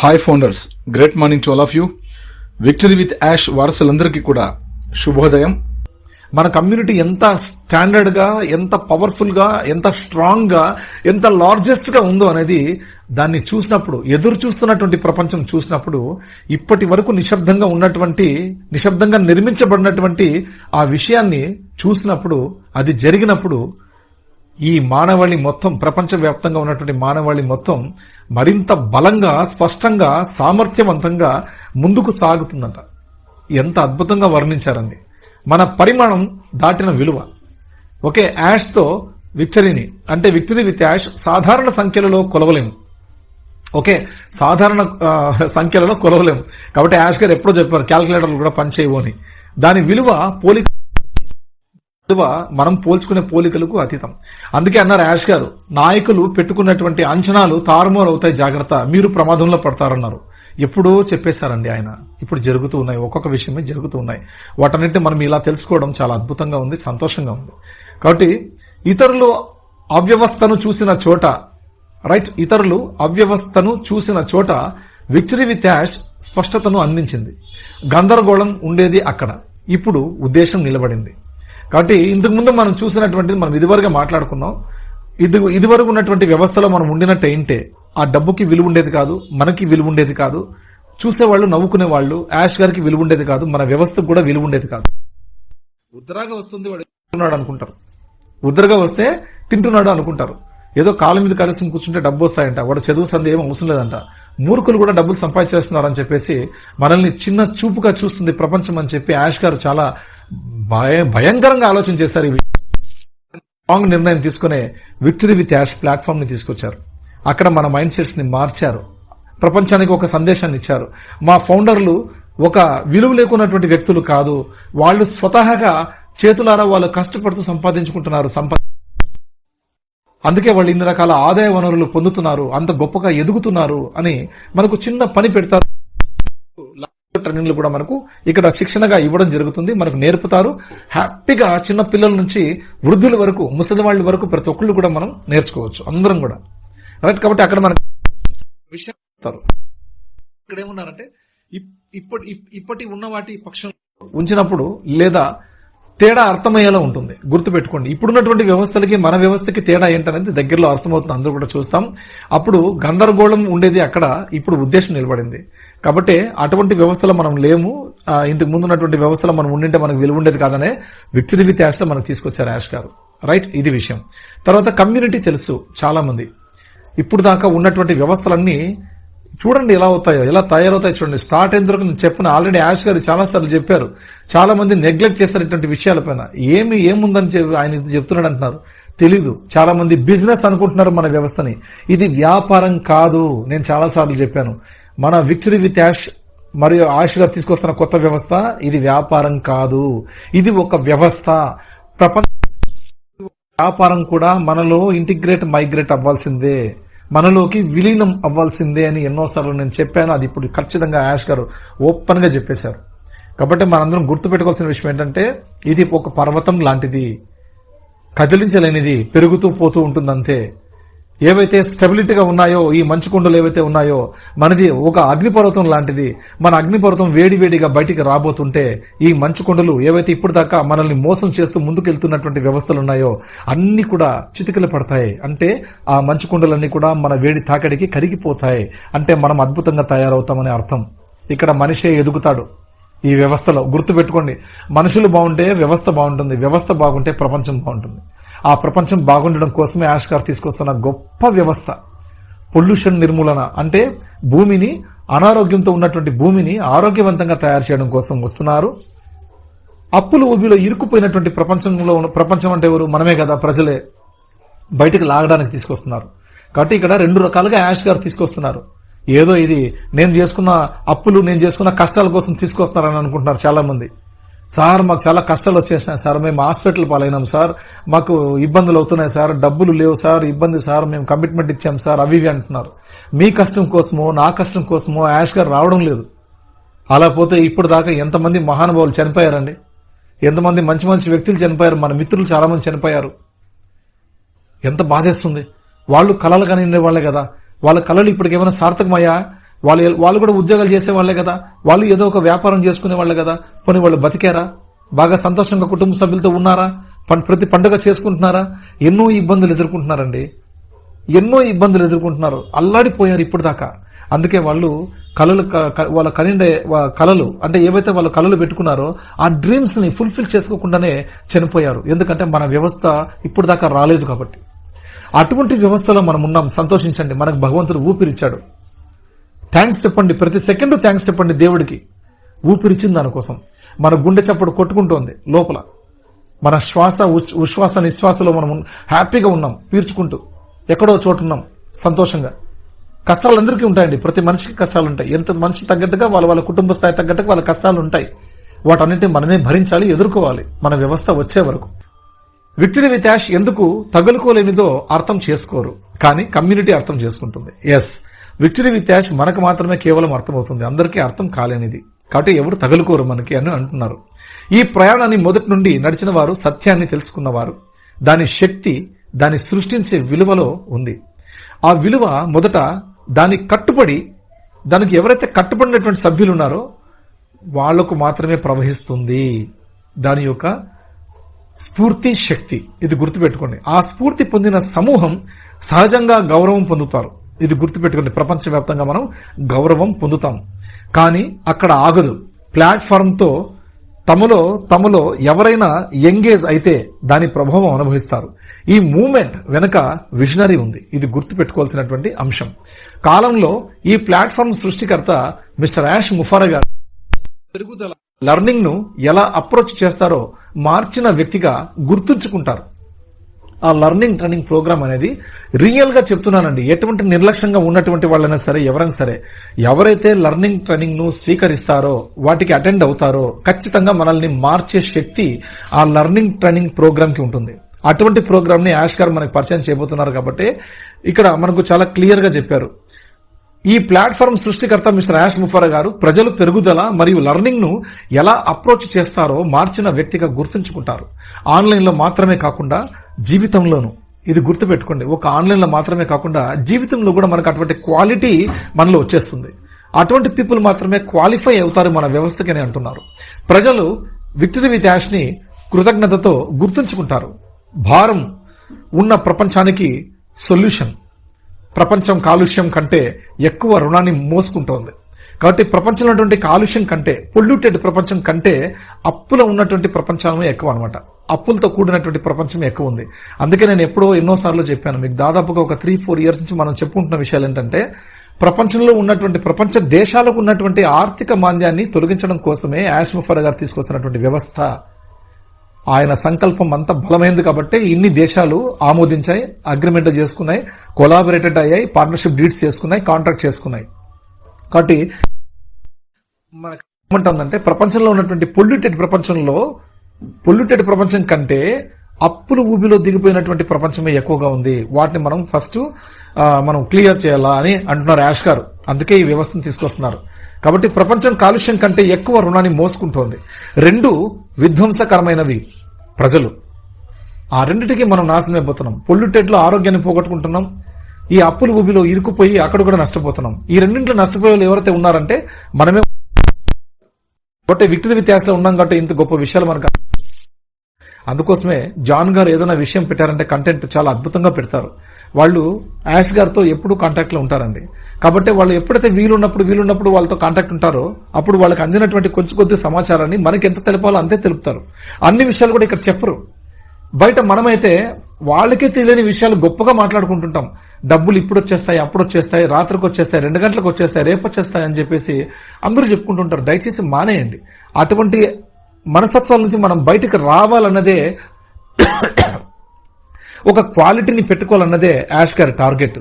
Hi founders great morning to all of you victory with Ash వారసులందరికీ కూడా శుభోదయం. మన community ఎంత స్టాండర్డ్గా ఎంత పవర్ఫుల్గా ఎంత స్ట్రాంగ్గా ఎంత లార్జెస్ట్గా ఉందో అనేది దాన్ని చూసినప్పుడు ఎదురు చూస్తున్నటువంటి ప్రపంచం చూసినప్పుడు ఇప్పటి వరకు నిశ్శబ్దంగా ఉన్నటువంటి నిశ్శబ్దంగా నిర్మించబడినటువంటి ఆ విషయాన్ని చూసినప్పుడు అది జరిగినప్పుడు ఈ మానవాళి మొత్తం ప్రపంచవ్యాప్తంగా ఉన్నటువంటి మానవాళి మొత్తం మరింత బలంగా స్పష్టంగా సామర్థ్యవంతంగా ముందుకు సాగుతుందంట. ఎంత అద్భుతంగా వర్ణించారండి. మన పరిమాణం దాటిన విలువ. ఓకే యాష్తో విక్టరీని అంటే విక్టరీ విత్ యాష్ సాధారణ సంఖ్యలలో కొలవలేము. ఓకే సాధారణ సంఖ్యలలో కొలవలేము. కాబట్టి యాష్ గారు ఎప్పుడో చెప్పారు క్యాల్కులేటర్లు కూడా పనిచేయవు అని. దాని విలువ పోలిక విలువ మనం పోల్చుకునే పోలికలకు అతీతం. అందుకే అన్నారు యాష్ గారు నాయకులు పెట్టుకున్నటువంటి అంచనాలు తారుమారు అవుతాయి జాగ్రత్త. మీరు ప్రమాదంలో పడతారన్నారు. ఎప్పుడో చెప్పేశారండి ఆయన. ఇప్పుడు జరుగుతూ ఉన్నాయి. ఒక్కొక్క విషయమే జరుగుతూ ఉన్నాయి. వాటన్నింటి మనం ఇలా తెలుసుకోవడం చాలా అద్భుతంగా ఉంది సంతోషంగా ఉంది. కాబట్టి ఇతరులు అవ్యవస్థను చూసిన చోట రైట్ ఇతరులు అవ్యవస్థను చూసిన చోట విక్టరీ విత్ యాష్ స్పష్టతను అందించింది. గందరగోళం ఉండేది అక్కడ. ఇప్పుడు ఉద్దేశం నిలబడింది. కాబట్టి ఇంతకు ముందు మనం చూసినటువంటిది మనం ఇదివరకే మాట్లాడుకున్నాం. ఇది ఇదివరకు ఉన్నటువంటి వ్యవస్థలో మనం ఉండినట్టు ఏంటే ఆ డబ్బుకి విలువ ఉండేది కాదు మనకి విలువ ఉండేది కాదు చూసేవాళ్ళు నవ్వుకునే వాళ్ళు యాష్ గారికి విలువ ఉండేది కాదు మన వ్యవస్థకు కూడా విలువ ఉండేది కాదు. ఉద్రాగా వస్తుంది వాడు తింటున్నాడు అనుకుంటారు. ఉద్రగా వస్తే తింటున్నాడు అనుకుంటారు. ఏదో కాళ్ళ మీద కలిసి కూర్చుంటే డబ్బు వస్తాయంట. వాడు చదువు సంది ఏం అవసరం లేదంట. మూర్ఖులు కూడా డబ్బులు సంపాదించేస్తున్నారని చెప్పేసి మనల్ని చిన్న చూపుగా చూస్తుంది ప్రపంచం అని చెప్పి యాష్ గారు చాలా భయంకరంగా ఆలోచన చేశారు ఈ రాంగ్ నిర్ణయం తీసుకునే విక్టరీ విత్ యాష్ ప్లాట్ఫామ్ని తీసుకొచ్చారు. అక్కడ మన మైండ్ సెట్స్ని మార్చారు. ప్రపంచానికి ఒక సందేశాన్ని ఇచ్చారు. మా ఫౌండర్లు ఒక విలువ లేకున్నటువంటి వ్యక్తులు కాదు. వాళ్ళు స్వతహాగా చేతులారా వాళ్ళు కష్టపడుతూ సంపాదించుకుంటున్నారు సంపద అందుకే వాళ్ళు ఇన్ని రకాల ఆదాయ వనరులు పొందుతున్నారు అంత గొప్పగా ఎదుగుతున్నారు అని మనకు చిన్న పని పెడతారు. ట్రైనింగ్లు కూడా మనకు ఇక్కడ శిక్షణగా ఇవ్వడం జరుగుతుంది మనకు నేర్పుతారు. హ్యాపీగా చిన్న పిల్లల నుంచి వృద్ధుల వరకు ముసలి వాళ్ళ వరకు ప్రతి ఒక్కళ్ళు కూడా మనం నేర్చుకోవచ్చు అందరం కూడా. రైట్ కాబట్టి అక్కడ మనకు విషయం చెప్తారు. ఇక్కడ ఏమన్నారంటే ఇప్- ఇప్పటి ఇప్- ఇప్పటి ఉన్న వాటి పక్షం ఉంచినప్పుడు లేదా తేడా అర్థమయ్యేలా ఉంటుంది. గుర్తుపెట్టుకోండి. ఇప్పుడున్నటువంటి వ్యవస్థలకి మన వ్యవస్థకి తేడా ఏంటనేది దగ్గరలో అర్థమవుతుంది. అందరూ కూడా చూస్తాం. అప్పుడు గందరగోళం ఉండేది అక్కడ. ఇప్పుడు ఉద్దేశం నిలబడింది. కాబట్టి అటువంటి వ్యవస్థలో మనం లేము. ఇంతకు ముందు ఉన్నటువంటి వ్యవస్థలో మనం ఉండింటే మనకు విలువ ఉండేది కాదనే విక్టరీ విత్ యాష్లో మనకు తీసుకొచ్చారు యాష్ గారు. రైట్? ఇది విషయం. తర్వాత కమ్యూనిటీ తెలుసు చాలా మంది ఇప్పుడు దాకా ఉన్నటువంటి వ్యవస్థలన్నీ చూడండి ఎలా అవుతాయో ఎలా తయారవుతాయో చూడండి. స్టార్ట్ అయిన నేను చెప్పిన ఆల్రెడీ యాష్ గారు చాలా సార్లు చెప్పారు. చాలా మంది నెగ్లెక్ట్ చేస్తారు ఇటువంటి విషయాలపైన ఏమి ఏముందని చెప్పి ఆయన ఇది చెప్తున్నాడు అంటున్నారు. తెలీదు. చాలా మంది బిజినెస్ అనుకుంటున్నారు మన వ్యవస్థని. ఇది వ్యాపారం కాదు. నేను చాలా సార్లు చెప్పాను. మన విక్టరీ విత్ యాష్ మరియు ఆష్ గారు తీసుకొస్తున్న కొత్త వ్యవస్థ ఇది వ్యాపారం కాదు. ఇది ఒక వ్యవస్థ. ప్రపంచ వ్యాపారం కూడా మనలో ఇంటిగ్రేట్ మైగ్రేట్ అవ్వాల్సిందే. మనలోకి విలీనం అవ్వాల్సిందే అని ఎన్నోసార్లు నేను చెప్పాను. అది ఇప్పుడు ఖచ్చితంగా యాష్ గారు ఓపెన్గా చెప్పేశారు. కాబట్టి మనందరం గుర్తుపెట్టుకోవాల్సిన విషయం ఏంటంటే ఇది ఒక పర్వతం లాంటిది. కదిలించలేనిది పెరుగుతూ పోతూ ఉంటుంది అంతే ఏవైతే స్టెబిలిటీగా ఉన్నాయో ఈ మంచుకుండలు ఏవైతే ఉన్నాయో మనది ఒక అగ్నిపర్వతం లాంటిది. మన అగ్నిపర్వతం వేడి వేడిగా బయటికి రాబోతుంటే ఈ మంచుకుండలు ఏవైతే ఇప్పుడు దాకా మనల్ని మోసం చేస్తూ ముందుకెళ్తున్నటువంటి వ్యవస్థలు ఉన్నాయో అన్ని కూడా చితికలు పడతాయి. అంటే ఆ మంచుకుండలన్నీ కూడా మన వేడి తాకడికి కరిగిపోతాయి. అంటే మనం అద్భుతంగా తయారవుతామని అర్థం. ఇక్కడ మనిషే ఎదుగుతాడు. ఈ వ్యవస్థలో గుర్తుపెట్టుకోండి. మనుషులు బాగుంటే వ్యవస్థ బాగుంటుంది. వ్యవస్థ బాగుంటే ప్రపంచం బాగుంటుంది. ఆ ప్రపంచం బాగుండడం కోసమే ఆవిష్కార్ తీసుకొస్తున్న గొప్ప వ్యవస్థ. పొల్యూషన్ నిర్మూలన అంటే భూమిని అనారోగ్యంతో ఉన్నటువంటి భూమిని ఆరోగ్యవంతంగా తయారు చేయడం కోసం వస్తున్నారు. అప్పులు ఊబిలో ఇరుక్కుపోయినటువంటి ప్రపంచంలో ఉన్న- ప్రపంచం అంటే ఎవరు? మనమే కదా ప్రజలే. బయటకు లాగడానికి తీసుకొస్తున్నారు. కాబట్టి ఇక్కడ రెండు రకాలుగా యాష్ గారు తీసుకొస్తున్నారు. ఏదో ఇది నేను చేసుకున్న అప్పులు నేను చేసుకున్న కష్టాల కోసం తీసుకొస్తున్నారని అనుకుంటున్నారు చాలా మంది సార్ మాకు చాలా కష్టాలు వచ్చేసినాయి సార్. మేము హాస్పిటల్ పాలైనాం సార్. మాకు ఇబ్బందులు అవుతున్నాయి సార్. డబ్బులు లేవు సార్. ఇబ్బంది సార్. మేము కమిట్మెంట్ ఇచ్చాం సార్. అవి ఇవి అంటున్నారు. మీ కష్టం కోసమో నా కష్టం కోసమో యాష్ గారు రావడం లేదు. అలా పోతే ఇప్పుడు దాకా ఎంతమంది మహానుభావులు చనిపోయారండి? ఎంతమంది మంచి మంచి వ్యక్తులు చనిపోయారు? మన మిత్రులు చాలామంది చనిపోయారు. ఎంత బాధేస్తుంది. వాళ్ళు కలలు కని వాళ్ళే కదా. వాళ్ళ కళలు ఇప్పటికి ఏమైనా సార్థకమయ్యా? వాళ్ళు వాళ్ళు కూడా ఉద్యోగాలు చేసేవాళ్ళే కదా? వాళ్ళు ఏదో ఒక వ్యాపారం చేసుకునే వాళ్ళే కదా? పోనీ వాళ్ళు బతికారా? బాగా సంతోషంగా కుటుంబ సభ్యులతో ఉన్నారా? ప్రతి పండుగ చేసుకుంటున్నారా? ఎన్నో ఇబ్బందులు ఎదుర్కొంటున్నారండి. ఎన్నో ఇబ్బందులు ఎదుర్కొంటున్నారు. అల్లాడిపోయారు ఇప్పుడు దాకా అందుకే వాళ్ళు కళలు క- వాళ్ళ కనిండే కళలు అంటే ఏవైతే వాళ్ళు కళలు పెట్టుకున్నారో ఆ డ్రీమ్స్ని ఫుల్ఫిల్ చేసుకోకుండానే చనిపోయారు. ఎందుకంటే మన వ్యవస్థ ఇప్పుడు దాకా రాలేదు కాబట్టి. అటువంటి వ్యవస్థలో మనం ఉన్నాం. సంతోషించండి. మనకు భగవంతుడు ఊపిరిచ్చాడు. థ్యాంక్స్ చెప్పండి. ప్రతి సెకండ్ థ్యాంక్స్ చెప్పండి దేవుడికి. ఊపిరిచ్చింది దానికోసం. మన గుండె చప్పుడు కొట్టుకుంటోంది లోపల. మన శ్వాస ఉశ్వాస నిశ్వాసలో మనం హ్యాపీగా ఉన్నాం. పీల్చుకుంటూ ఎక్కడో చోటు ఉన్నాం. సంతోషంగా. కష్టాలు అందరికీ ఉంటాయండి. ప్రతి మనిషికి కష్టాలు ఉంటాయి ఎంత మనిషి తగ్గట్టుగా వాళ్ళ వాళ్ళ కుటుంబ స్థాయి తగ్గట్టుగా వాళ్ళ కష్టాలు ఉంటాయి వాటన్నిటిని మనమే భరించాలి ఎదుర్కోవాలి. మన వ్యవస్థ వచ్చే వరకు. విక్టరీ విత్ యాష్ ఎందుకు తగులుకోలేనిదో అర్థం చేసుకోరు. కానీ కమ్యూనిటీ అర్థం చేసుకుంటుంది. ఎస్ విక్టరీ విత్ యాష్ మనకు మాత్రమే కేవలం అర్థమవుతుంది. అందరికీ అర్థం కాలేనిది. కాబట్టి ఎవరు తగులుకోరు మనకి అని అంటున్నారు. ఈ ప్రయాణాన్ని మొదటి నుండి నడిచిన వారు సత్యాన్ని తెలుసుకున్నవారు. దాని శక్తి దాన్ని సృష్టించే విలువలో ఉంది. ఆ విలువ మొదట దాని కట్టుబడి దానికి ఎవరైతే కట్టుబడినటువంటి సభ్యులు ఉన్నారో వాళ్ళకు మాత్రమే ప్రవహిస్తుంది. దాని యొక్క స్ఫూర్తి శక్తి. ఇది గుర్తుపెట్టుకోండి. ఆ స్ఫూర్తి పొందిన సమూహం సహజంగా గౌరవం పొందుతారు. ఇది గుర్తుపెట్టుకోండి. ప్రపంచవ్యాప్తంగా మనం గౌరవం పొందుతాం. కానీ అక్కడ ఆగదు. ప్లాట్ఫామ్తో తమలో తమలో ఎవరైనా ఎంగేజ్ అయితే దాని ప్రభావం అనుభవిస్తారు. ఈ మూమెంట్ వెనుక విజనరీ ఉంది. ఇది గుర్తుపెట్టుకోవాల్సినటువంటి అంశం. కాలంలో ఈ ప్లాట్ఫామ్ సృష్టికర్త మిస్టర్ యాష్ ముఫారా గారు పెరుగుదల లర్నింగ్ను ఎలా అప్రోచ్ చేస్తారో మార్చిన వ్యక్తిగా గుర్తుంచుకుంటారు. ఆ లర్నింగ్ ట్రైనింగ్ ప్రోగ్రామ్ అనేది రియల్గా చెప్తున్నానండి. ఎటువంటి నిర్లక్ష్యంగా ఉన్నటువంటి వాళ్ళైనా సరే ఎవరైనా సరే ఎవరైతే లర్నింగ్ ట్రైనింగ్ను స్వీకరిస్తారో వాటికి అటెండ్ అవుతారో ఖచ్చితంగా మనల్ని మార్చే శక్తి ఆ లర్నింగ్ ట్రైనింగ్ ప్రోగ్రామ్కి ఉంటుంది. అటువంటి ప్రోగ్రామ్ని యాష్ గారు మనకు పరిచయం చేయబోతున్నారు కాబట్టి ఇక్కడ మనకు చాలా క్లియర్గా చెప్పారు. ఈ ప్లాట్ఫామ్ సృష్టికర్త మిస్టర్ యాష్ ముఫర్ గారు ప్రజలు పెరుగుదల మరియు లర్నింగ్ను ఎలా అప్రోచ్ చేస్తారో మార్చిన వ్యక్తిగా గుర్తుంచుకుంటారు. ఆన్లైన్లో మాత్రమే కాకుండా జీవితంలోనూ. ఇది గుర్తుపెట్టుకోండి. ఒక ఆన్లైన్లో మాత్రమే కాకుండా జీవితంలో కూడా మనకు అటువంటి క్వాలిటీ మనలో వచ్చేస్తుంది. అటువంటి పీపుల్ మాత్రమే క్వాలిఫై అవుతారు మన వ్యవస్థకి అని అంటున్నారు. ప్రజలు విక్టరీ విత్ యాష్ని కృతజ్ఞతతో గుర్తుంచుకుంటారు. భారం ఉన్న ప్రపంచానికి సొల్యూషన్. ప్రపంచం కాలుష్యం కంటే ఎక్కువ రుణాన్ని మోసుకుంటోంది. కాబట్టి ప్రపంచంలో ఉన్నటువంటి కాలుష్యం కంటే పొల్యూటెడ్ ప్రపంచం కంటే అప్పులో ఉన్నటువంటి ప్రపంచమే ఎక్కువ అనమాట అప్పులతో కూడినటువంటి ప్రపంచం ఎక్కువ ఉంది. అందుకే నేను ఎప్పుడో ఎన్నోసార్లు చెప్పాను మీకు దాదాపుగా ఒక త్రీ ఫోర్ ఇయర్స్ నుంచి మనం చెప్పుకుంటున్న విషయాలు ఏంటంటే ప్రపంచంలో ఉన్నటువంటి ప్రపంచ దేశాలకు ఉన్నటువంటి ఆర్థిక మాంద్యాన్ని తొలగించడం కోసమే యాష్మఫర్ గారు తీసుకొస్తున్నటువంటి వ్యవస్థ ఆయన సంకల్పం అంత బలమైంది కాబట్టి ఇన్ని దేశాలు ఆమోదించాయి అగ్రిమెంట్ చేసుకున్నాయి కొలాబరేటెడ్ అయ్యాయి పార్ట్నర్షిప్ డీడ్స్ చేసుకున్నాయి కాంట్రాక్ట్ చేసుకున్నాయి. కాబట్టి మనకి ఏమంటుందంటే ప్రపంచంలో ఉన్నటువంటి పొల్యూటెడ్ ప్రపంచంలో పొల్యూటెడ్ ప్రపంచం కంటే అప్పులు ఊబిలో దిగిపోయినటువంటి ప్రపంచమే ఎక్కువగా ఉంది. వాటిని మనం ఫస్ట్ మనం క్లియర్ చేయాలా అని అంటున్నారు యాష్ గారు. అందుకే ఈ వ్యవస్థను తీసుకొస్తున్నారు. కాబట్టి ప్రపంచం కాలుష్యం కంటే ఎక్కువ రుణాన్ని మోసుకుంటోంది. రెండు విధ్వంసకరమైనవి ప్రజలు. ఆ రెండిటికి మనం నాశనం అయిపోతున్నాం పొల్యూటెడ్లో ఆరోగ్యాన్ని పోగొట్టుకుంటున్నాం. ఈ అప్పుల ఊబిలో ఇరుకుపోయి అక్కడ కూడా నష్టపోతున్నాం. ఈ రెండింటిలో నష్టపోయే వాళ్ళు ఎవరైతే ఉన్నారంటే మనమే. కాబట్టి విక్టరీ వ్యత్యాసంలో ఉన్నాం కాబట్టి ఇంత గొప్ప విషయాలు మనకు అందుకోసమే జాన్ గారు ఏదైనా విషయం పెట్టారంటే కంటెంట్ చాలా అద్భుతంగా పెడతారు. వాళ్ళు యాష్ గారితో ఎప్పుడు కాంటాక్ట్లో ఉంటారండి. కాబట్టి వాళ్ళు ఎప్పుడైతే వీలున్నప్పుడు వీలున్నప్పుడు వాళ్ళతో కాంటాక్ట్ ఉంటారో అప్పుడు వాళ్ళకి అందినటువంటి కొంచెం కొద్ది సమాచారాన్ని మనకి ఎంత తెలపాలో అంతే తెలుపుతారు. అన్ని విషయాలు కూడా ఇక్కడ చెప్పరు. బయట మనమైతే వాళ్ళకే తెలియని విషయాలు గొప్పగా మాట్లాడుకుంటుంటాం. డబ్బులు ఇప్పుడు వచ్చేస్తాయి అప్పుడు వచ్చేస్తాయి రాత్రికి వచ్చేస్తాయి రెండు గంటలకు వచ్చేస్తాయి రేపు వచ్చేస్తాయి అని చెప్పేసి అందరూ చెప్పుకుంటుంటారు. దయచేసి మానేయండి. అటువంటి మనస్తత్వాల నుంచి మనం బయటకు రావాలన్నదే ఒక క్వాలిటీని పెట్టుకోవాలన్నదే యాష్ గారి టార్గెట్.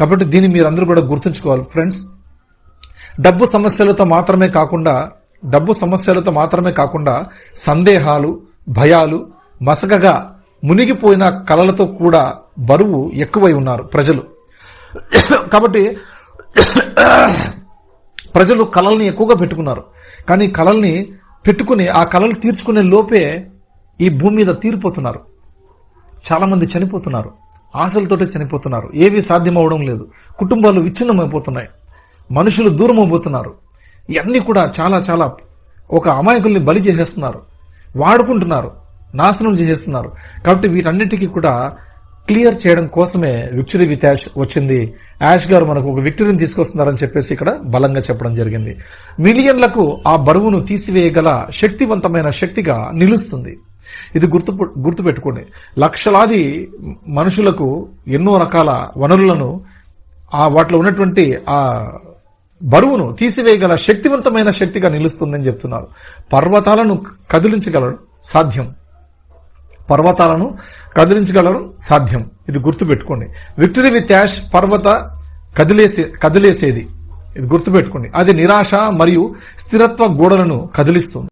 కాబట్టి దీన్ని మీరందరూ కూడా గుర్తుంచుకోవాలి. ఫ్రెండ్స్ డబ్బు సమస్యలతో మాత్రమే కాకుండా డబ్బు సమస్యలతో మాత్రమే కాకుండా సందేహాలు భయాలు మసకగా మునిగిపోయిన కళలతో కూడా బరువు ఎక్కువై ఉన్నారు ప్రజలు. కాబట్టి ప్రజలు కళల్ని ఎక్కువగా పెట్టుకున్నారు. కానీ కళల్ని పెట్టుకుని ఆ కళలు తీర్చుకునే లోపే ఈ భూమి మీద తీరిపోతున్నారు. చాలామంది చనిపోతున్నారు. ఆశలతోటి చనిపోతున్నారు. ఏవి సాధ్యమవడం లేదు. కుటుంబాలు విచ్ఛిన్నమైపోతున్నాయి. మనుషులు దూరం అయిపోతున్నారు ఇవన్నీ కూడా చాలా చాలా ఒక అమాయకుల్ని బలి చేసేస్తున్నారు. వాడుకుంటున్నారు. నాశనం చేసేస్తున్నారు. కాబట్టి వీటన్నిటికీ కూడా క్లియర్ చేయడం కోసమే విక్టరీ విత్ యాష్ వచ్చింది. యాష్ గారు మనకు ఒక విక్టరీని తీసుకొస్తున్నారని చెప్పేసి ఇక్కడ బలంగా చెప్పడం జరిగింది. మిలియన్లకు ఆ బరువును తీసివేయగల శక్తివంతమైన శక్తిగా నిలుస్తుంది. ఇది గుర్తు గుర్తుపెట్టుకోండి. లక్షలాది మనుషులకు ఎన్నో రకాల వనరులను ఆ వాటిలో ఉన్నటువంటి ఆ బరువును తీసివేయగల శక్తివంతమైన శక్తిగా నిలుస్తుందని చెప్తున్నారు. పర్వతాలను కదిలించగలడం సాధ్యం. పర్వతాలను కదిలించగలడం సాధ్యం. ఇది గుర్తుపెట్టుకోండి. విక్టరీ విత్ యాష్ పర్వత కదిలేసే కదిలేసేది. ఇది గుర్తుపెట్టుకోండి. అది నిరాశ మరియు స్థిరత్వ గోడలను కదిలిస్తుంది.